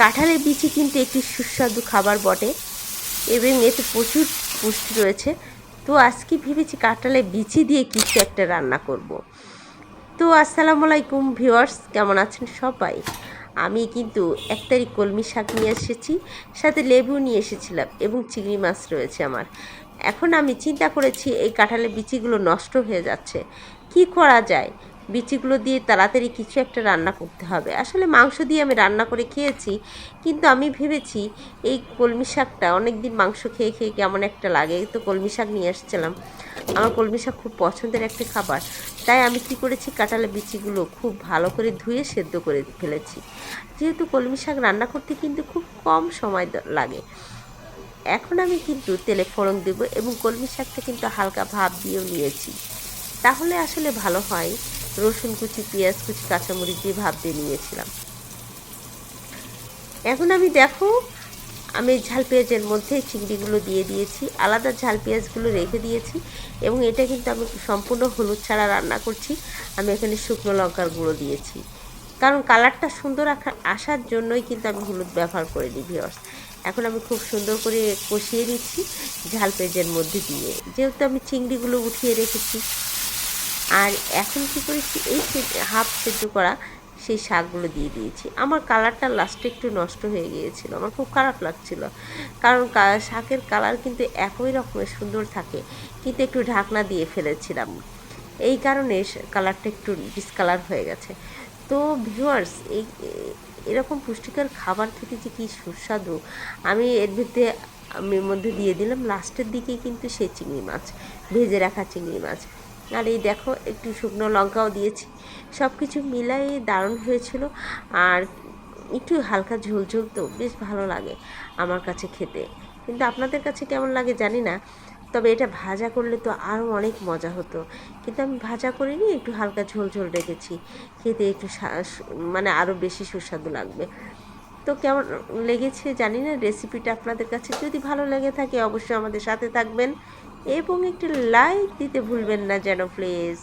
কাঁঠালের বিচি কিন্তু একটি সুস্বাদু খাবার বটে। এবং এতে প্রচুর পুষ্টি রয়েছে। তো আজকে ভেবেছি কাঁঠালের বিচি দিয়ে কিছু একটা রান্না করব। তো আসসালামু আলাইকুম ভিওয়ার্স কেমন আছেন সবাই? আমি কিন্তু এক তারিখ কলমি শাক নিয়ে এসেছি, সাথে লেবু নিয়ে এসেছিলাম এবং চিংড়ি মাছ রয়েছে আমার। এখন আমি চিন্তা করেছি এই কাঁঠালের বিচিগুলো নষ্ট হয়ে যাচ্ছে। কি করা যায়? বিচিগুলো দিয়ে তাড়াতাড়ি কিছু একটা রান্না করতে হবে। আসলে মাংস দিয়ে আমি রান্না করে খেয়েছি, কিন্তু আমি ভেবেছি এই কলমি শাকটা অনেক দিন মাংস খেয়ে খেয়ে কেমন একটা লাগে। তো কলমি শাক নিয়ে এসেছিলাম আমার কলমি শাক খুব পছন্দের একটা খাবার। তাই আমি কি করেছি, কাঁঠালের বিচিগুলো খুব ভালো করে ধুয়ে সেদ্ধ করে ফেলেছি। যেহেতু কলমি শাক রান্না করতে কিন্তু খুব কম সময় লাগে। এখন আমি কিন্তু তেলে ফোড়ন দেবো এবং কলমি শাকটা কিন্তু হালকা ভাপ দিয়েও নিয়েছি। তাহলে আসলে ভালো হয়। রসুন কুচি, পেঁয়াজ কুচি, কাঁচামরিচ দিয়ে ভাপ দিয়ে নিয়েছিলাম। এখন আমি দেখো, আমি ঝাল পেঁয়াজের মধ্যে চিংড়িগুলো দিয়ে দিয়েছি, আলাদা ঝাল পেঁয়াজগুলো রেখে দিয়েছি এবং এটা কিন্তু আমি সম্পূর্ণ হলুদ ছাড়া রান্না করছি। আমি এখানে শুকনো লঙ্কার গুঁড়ো দিয়েছি। কারণ কালারটা সুন্দর আসার জন্যই কিন্তু আমি হলুদ ব্যবহার করে নিই ভিওর্স এখন আমি খুব সুন্দর করে কষিয়ে নিচ্ছি ঝাল পেঁয়াজের মধ্যে দিয়ে। যেহেতু আমি চিংড়িগুলো উঠিয়ে রেখেছি আর এখন কি করেছি? এই হাফ সেদ্ধ করা সেই শাকগুলো দিয়ে দিয়েছি। আমার কালারটা লাস্টে একটু নষ্ট হয়ে গিয়েছিল। আমার খুব খারাপ লাগছিল। কারণ শাকের কালার কিন্তু একই রকমের সুন্দর থাকে। কিন্তু একটু ঢাকনা দিয়ে ফেলেছিলাম। এই কারণে কালারটা একটু ডিসকালার হয়ে গেছে। তো ভিউয়ার্স এই এরকম পুষ্টিকর খাবার খেতে যে কী সুস্বাদু। আমি এর ভিতরে আমি মধ্যে দিয়ে দিলাম। লাস্টের দিকে কিন্তু সে চিংড়ি মাছ, ভেজে রাখা চিংড়ি মাছ। আর এই দেখো, একটু শুকনো লঙ্কাও দিয়েছি। সব কিছু মিলাই দারুণ হয়েছিল। আর একটু হালকা ঝোল ঝোল তো বেশ ভালো লাগে আমার কাছে খেতে। কিন্তু আপনাদের কাছে কেমন লাগে জানি না। তবে এটা ভাজা করলে তো আরও অনেক মজা হতো। কিন্তু আমি ভাজা করিনি, একটু হালকা ঝোল ঝোল রেখেছি। খেতে একটু মানে আরও বেশি সুস্বাদু লাগবে। তো কেমন লেগেছে জানি না রেসিপিটা আপনাদের কাছে। যদি ভালো লেগে থাকে, অবশ্যই আমাদের সাথে থাকবেন। এবং একটি লাইক দিতে ভুলবেন না যেন প্লিজ